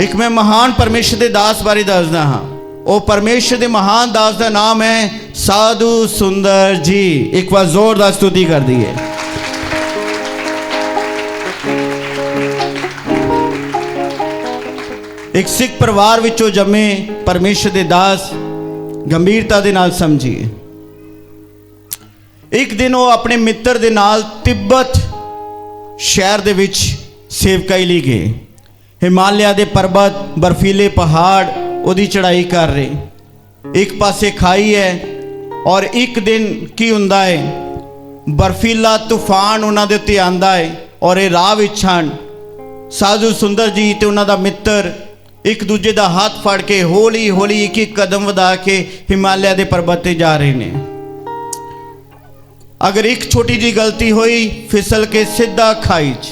ਇੱਕ ਮੈਂ ਮਹਾਨ ਪਰਮੇਸ਼ਰ ਦੇ ਦਾਸ ਬਾਰੇ ਦੱਸਦਾ ਹਾਂ। ਉਹ ਪਰਮੇਸ਼ਰ ਦੇ ਮਹਾਨ ਦਾਸ ਦਾ ਨਾਮ ਹੈ ਸਾਧੂ ਸੁੰਦਰ ਜੀ। ਇੱਕ ਵਾਰ ਜ਼ੋਰਦਾਰ ਸਤੁਤੀ ਕਰ ਦਈਏ ਇੱਕ ਸਿੱਖ ਪਰਿਵਾਰ ਵਿੱਚੋਂ ਜੰਮੇ ਪਰਮੇਸ਼ਰ ਦੇ ਦਾਸ ਗੰਭੀਰਤਾ ਦੇ ਨਾਲ ਸਮਝੀਏ। ਇੱਕ ਦਿਨ ਉਹ ਆਪਣੇ ਮਿੱਤਰ ਦੇ ਨਾਲ ਤਿੱਬਤ ਸ਼ਹਿਰ ਦੇ ਵਿੱਚ ਸੇਵਕਾਈ ਲਈ ਗਏ। ਹਿਮਾਲਿਆ ਦੇ ਪਰਬਤ ਬਰਫੀਲੇ ਪਹਾੜ ਉਹਦੀ ਚੜ੍ਹਾਈ ਕਰ ਰਹੇ। ਇੱਕ ਪਾਸੇ ਖਾਈ ਹੈ ਔਰ ਇੱਕ ਦਿਨ ਕੀ ਹੁੰਦਾ ਹੈ? ਬਰਫੀਲਾ ਤੂਫਾਨ ਉਹਨਾਂ ਦੇ ਉੱਤੇ ਆਂਦਾ ਹੈ ਔਰ ਇਹ ਰਾਹ ਵਿੱਚ ਹਨ। ਸਾਧੂ ਸੁੰਦਰ ਜੀ ਤੇ ਉਹਨਾਂ ਦਾ ਮਿੱਤਰ ਇੱਕ ਦੂਜੇ ਦਾ ਹੱਥ ਫੜ ਕੇ ਹੌਲੀ ਹੌਲੀ ਇੱਕ ਇੱਕ ਕਦਮ ਵਧਾ ਕੇ ਹਿਮਾਲਿਆ ਦੇ ਪਰਬਤ ਤੇ ਜਾ ਰਹੇ ਨੇ। ਅਗਰ ਇੱਕ ਛੋਟੀ ਜੀ ਗਲਤੀ ਹੋਈ, ਫਿਸਲ ਕੇ ਸਿੱਧਾ ਖਾਈ 'ਚ।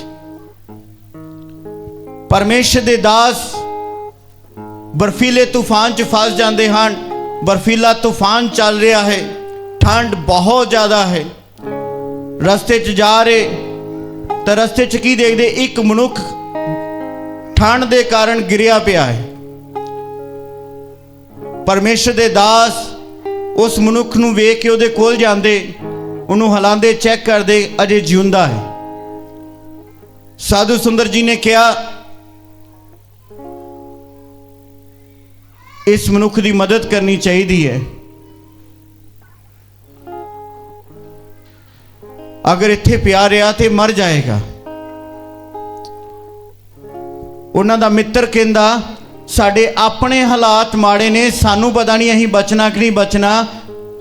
ਪਰਮੇਸ਼ਰ ਦੇ ਦਾਸ ਬਰਫੀਲੇ ਤੂਫਾਨ 'ਚ ਫਸ ਜਾਂਦੇ ਹਨ। ਬਰਫੀਲਾ ਤੂਫਾਨ ਚੱਲ ਰਿਹਾ ਹੈ। ਠੰਡ ਬਹੁਤ ਜ਼ਿਆਦਾ ਹੈ। ਰਸਤੇ 'ਚ ਜਾ ਰਹੇ ਤਾਂ ਰਸਤੇ 'ਚ ਕੀ ਦੇਖਦੇ? ਇੱਕ ਮਨੁੱਖ ਠੰਡ ਦੇ ਕਾਰਨ ਗਿਰਿਆ ਪਿਆ ਹੈ। ਪਰਮੇਸ਼ਰ ਦੇ ਦਾਸ ਉਸ ਮਨੁੱਖ ਨੂੰ ਵੇਖ ਕੇ ਉਹਦੇ ਕੋਲ ਜਾਂਦੇ, ਉਹਨੂੰ ਹਲਾਉਂਦੇ, ਚੈੱਕ ਕਰਦੇ, ਅਜੇ ਜਿਉਂਦਾ ਹੈ। ਸਾਧੂ ਸੁੰਦਰ ਜੀ ਨੇ ਕਿਹਾ ਇਸ ਮਨੁੱਖ ਦੀ ਮਦਦ ਕਰਨੀ ਚਾਹੀਦੀ ਹੈ। ਅਗਰ ਇੱਥੇ ਪਿਆ ਰਿਹਾ ਤੇ ਮਰ ਜਾਏਗਾ। ਉਹਨਾਂ ਦਾ ਮਿੱਤਰ ਕਹਿੰਦਾ, ਸਾਡੇ ਆਪਣੇ ਹਾਲਾਤ ਮਾੜੇ ਨੇ, ਸਾਨੂੰ ਪਤਾ ਨਹੀਂ ਅਸੀਂ ਬਚਣਾ ਕਿ ਨਹੀਂ ਬਚਣਾ।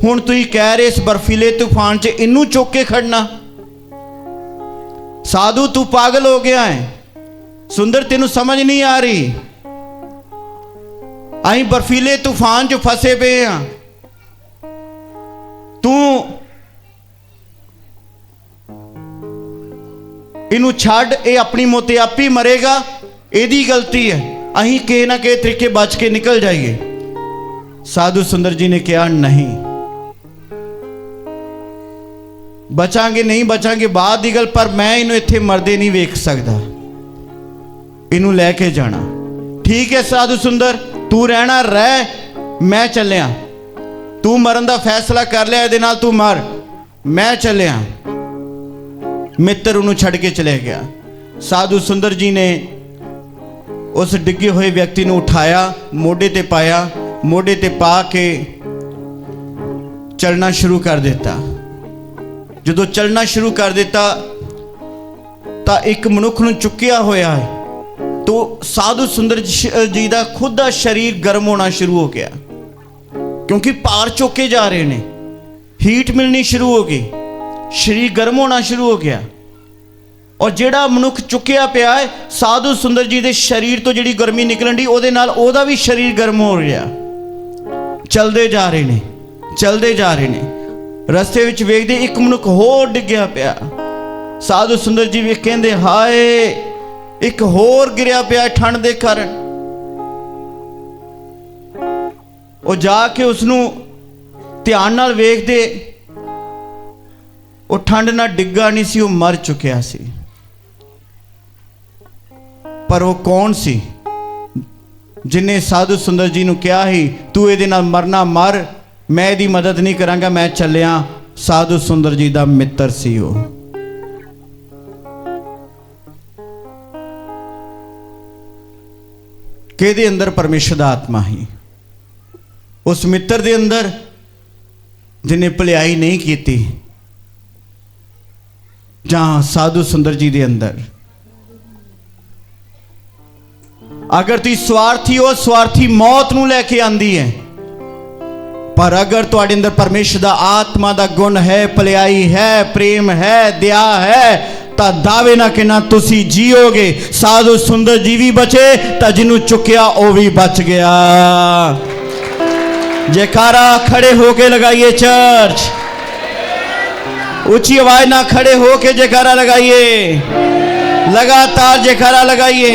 ਹੁਣ ਤੁਸੀਂ ਕਹਿ ਰਹੇ ਇਸ ਬਰਫੀਲੇ ਤੂਫਾਨ 'ਚ ਇਹਨੂੰ ਚੁੱਕ ਕੇ ਖੜਨਾ। ਸਾਧੂ ਤੂੰ ਪਾਗਲ ਹੋ ਗਿਆ ਹੈ। ਸੁੰਦਰ ਤੈਨੂੰ ਸਮਝ ਨਹੀਂ ਆ ਰਹੀ। ਅਸੀਂ ਬਰਫੀਲੇ ਤੂਫਾਨ 'ਚ ਫਸੇ ਪਏ ਆ। ਤੂੰ ਇਹਨੂੰ ਛੱਡ, ਇਹ ਆਪਣੀ ਮੋਤੇ ਆਪੀ ਮਰੇਗਾ। ਇਹਦੀ ਗਲਤੀ ਹੈ। ਅਸੀਂ ਕਿਸੇ ਨਾ ਕਿਸੇ ਤਰੀਕੇ ਬਚ ਕੇ ਨਿਕਲ ਜਾਈਏ। ਸਾਧੂ ਸੁੰਦਰ ਜੀ ਨੇ ਕਿਹਾ, ਨਹੀਂ। ਬਚਾਂਗੇ ਨਹੀਂ ਬਚਾਂਗੇ, ਬਾਅਦ ਦੀ ਗੱਲ, ਪਰ ਮੈਂ ਇਹਨੂੰ ਇੱਥੇ ਮਰਦੇ ਨਹੀਂ ਵੇਖ ਸਕਦਾ। ਇਹਨੂੰ ਲੈ ਕੇ ਜਾਣਾ। ਠੀਕ ਹੈ ਸਾਧੂ ਸੁੰਦਰ। ਤੂੰ ਰਹਿਣਾ, ਰਹਿ, ਮੈਂ ਚੱਲਿਆ। ਤੂੰ ਮਰਨ ਦਾ ਫੈਸਲਾ ਕਰ ਲਿਆ, ਇਹਦੇ ਨਾਲ ਤੂੰ ਮਰ। ਮੈਂ ਚੱਲਿਆ। ਮਿੱਤਰ ਉਹਨੂੰ ਛੱਡ ਕੇ ਚਲੇ ਗਿਆ। ਸਾਧੂ ਸੁੰਦਰ ਜੀ ਨੇ ਉਸ ਡਿੱਗੇ ਹੋਏ ਵਿਅਕਤੀ ਨੂੰ ਉਠਾਇਆ, ਮੋਢੇ ਤੇ ਪਾਇਆ, ਮੋਢੇ ਤੇ ਪਾ ਕੇ ਚੱਲਣਾ ਸ਼ੁਰੂ ਕਰ ਦਿੱਤਾ। ਜਦੋਂ ਚੱਲਣਾ ਸ਼ੁਰੂ ਕਰ ਦਿੱਤਾ, ਤਾਂ ਇੱਕ ਮਨੁੱਖ ਨੂੰ ਚੁੱਕਿਆ ਹੋਇਆ ਹੈ। ਤੋ ਸਾਧੂ ਸੁੰਦਰ ਜੀ- ਜੀ ਦਾ ਖੁਦ ਦਾ ਸਰੀਰ ਗਰਮ ਹੋਣਾ ਸ਼ੁਰੂ ਹੋ ਗਿਆ। ਕਿਉਂਕਿ ਭਾਰ ਚੁੱਕੇ ਜਾ ਰਹੇ ਨੇ। ਹੀਟ ਮਿਲਣੀ ਸ਼ੁਰੂ ਹੋ ਗਈ। ਸਰੀਰ ਗਰਮ ਹੋਣਾ ਸ਼ੁਰੂ ਹੋ ਗਿਆ। ਔਰ ਜਿਹੜਾ ਮਨੁੱਖ ਚੁੱਕਿਆ ਪਿਆ ਹੈ, ਸਾਧੂ ਸੁੰਦਰ ਜੀ ਦੇ ਸਰੀਰ ਤੋਂ ਜਿਹੜੀ ਗਰਮੀ ਨਿਕਲਣ ਦੀ ਉਹਦੇ ਨਾਲ ਉਹਦਾ ਵੀ ਸਰੀਰ ਗਰਮ ਹੋ ਰਿਹਾ। ਚਲਦੇ ਜਾ ਰਹੇ ਨੇ। ਚਲਦੇ ਜਾ ਰਹੇ ਨੇ। ਰਸਤੇ ਵਿੱਚ ਵੇਖਦੇ ਇੱਕ ਮਨੁੱਖ ਹੋਰ ਡਿੱਗਿਆ ਪਿਆ। ਸਾਧੂ ਸੁੰਦਰ ਜੀ ਵੀ ਕਹਿੰਦੇ, ਹਾਏ ਇੱਕ ਹੋਰ ਗਿਰਿਆ ਪਿਆ ਠੰਡ ਦੇ ਕਾਰਨ। ਉਹ ਜਾ ਕੇ ਉਸ ਨੂੰ ਧਿਆਨ ਨਾਲ ਵੇਖਦੇ, ਉਹ ਠੰਡ ਨਾਲ ਡਿੱਗਾ ਨਹੀਂ ਸੀ, ਉਹ ਮਰ ਚੁੱਕਿਆ ਸੀ। ਪਰ ਉਹ ਕੌਣ ਸੀ? ਜਿਨੇ ਸਾਧੂ ਸੁੰਦਰ ਜੀ ਨੂੰ ਕਿਹਾ ਸੀ, ਤੂੰ ਇਹਦੇ ਨਾਲ ਮਰਨਾ ਮਰ, ਮੈਂ ਇਹਦੀ ਮਦਦ ਨਹੀਂ ਕਰਾਂਗਾ, ਮੈਂ ਚੱਲਿਆ। ਸਾਧੂ ਸੁੰਦਰ ਜੀ ਦਾ ਮਿੱਤਰ ਸੀ ਉਹ। ਕਿਹਦੇ ਅੰਦਰ ਪਰਮੇਸ਼ਰ ਦਾ ਆਤਮਾ ਹੀ ਉਸ ਮਿੱਤਰ ਦੇ ਅੰਦਰ ਜਿਨੇ ਭਲਾਈ ਨਹੀਂ ਕੀਤੀ ਜਾਂ ਸਾਧੂ ਸੁੰਦਰ ਜੀ ਦੇ ਅੰਦਰ ਅਗਰ ਤੁਸੀਂ ਸਵਾਰਥੀ ਹੋ ਸਵਾਰਥੀ ਮੌਤ ਨੂੰ ਲੈ ਕੇ ਆਂਦੀ ਹੈ ਪਰ ਅਗਰ ਤੁਹਾਡੇ ਅੰਦਰ ਪਰਮੇਸ਼ਰ ਦਾ ਆਤਮਾ ਦਾ ਗੁਣ ਹੈ ਭਲਾਈ ਹੈ ਪ੍ਰੇਮ ਹੈ ਦਇਆ ਹੈ ਤਾਂ ਦਾਅਵੇ ਨਾ ਕਿ ਨਾ ਤੁਸੀਂ ਜੀਓਗੇ ਸਾਧੂ ਸੁੰਦਰ ਜੀ ਵੀ ਬਚੇ ਤਾਂ ਜਿਹਨੂੰ ਚੁੱਕਿਆ ਉਹ ਵੀ ਬਚ ਗਿਆ ਜੈਕਾਰਾ ਖੜੇ ਹੋ ਕੇ ਲਗਾਈਏ ਚਰਚ ऊंची आवाज ना खड़े हो के जयकारा लगाइए लगातार जयकारा लगाइए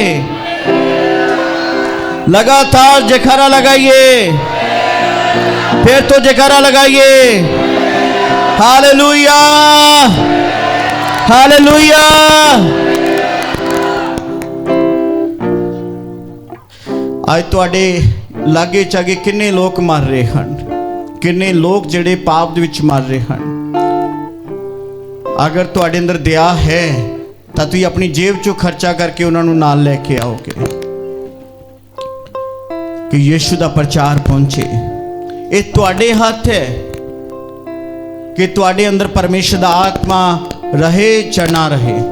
लगातार जयकारा लगाइए फिर तो जयकारा लगाइए हालेलुया ਹਾਲੇਲੂਇਆ ਅੱਜ ਤੁਹਾਡੇ ਲਾਗੇ ਚਾਗੇ ਕਿੰਨੇ ਲੋਕ ਮਰ ਰਹੇ ਹਨ? ਕਿੰਨੇ ਲੋਕ ਜਿਹੜੇ ਪਾਪ ਦੇ ਵਿੱਚ ਮਰ ਰਹੇ ਹਨ? ਅਗਰ ਤੁਹਾਡੇ ਅੰਦਰ ਦਇਆ ਹੈ, ਤਾਂ ਤੁਸੀਂ ਆਪਣੀ ਜੇਬ ਚੋਂ ਖਰਚਾ ਕਰਕੇ ਉਹਨਾਂ ਨੂੰ ਨਾਲ ਲੈ ਕੇ ਆਓਗੇ। ਕਿ ਯਿਸੂ ਦਾ ਪ੍ਰਚਾਰ ਪਹੁੰਚੇ। ਇਹ ਤੁਹਾਡੇ ਹੱਥ ਹੈ ਕਿ ਤੁਹਾਡੇ ਅੰਦਰ ਪਰਮੇਸ਼ਰ ਦਾ ਆਤਮਾ ਰਹੇ ਜਾਂ ਨਾ ਰਹੇ?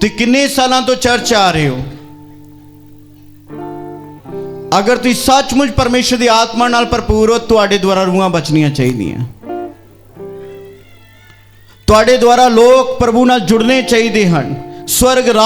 ਤੇ ਕਿੰਨੇ ਸਾਲਾਂ ਤੋਂ ਚਰਚ ਆ ਰਹੇ ਹੋ? ਅਗਰ ਤੁਸੀਂ ਸੱਚਮੁੱਚ ਪਰਮੇਸ਼ਰ ਦੀ ਆਤਮਾ ਨਾਲ ਭਰਪੂਰ ਹੋ, ਤੁਹਾਡੇ ਦੁਆਰਾ ਰੂਹਾਂ ਬਚਣੀਆਂ ਚਾਹੀਦੀਆਂ। ਤੁਹਾਡੇ ਦੁਆਰਾ ਲੋਕ ਪ੍ਰਭੂ ਨਾਲ ਜੁੜਨੇ ਚਾਹੀਦੇ ਹਨ। ਸਵਰਗ ਰਾਜ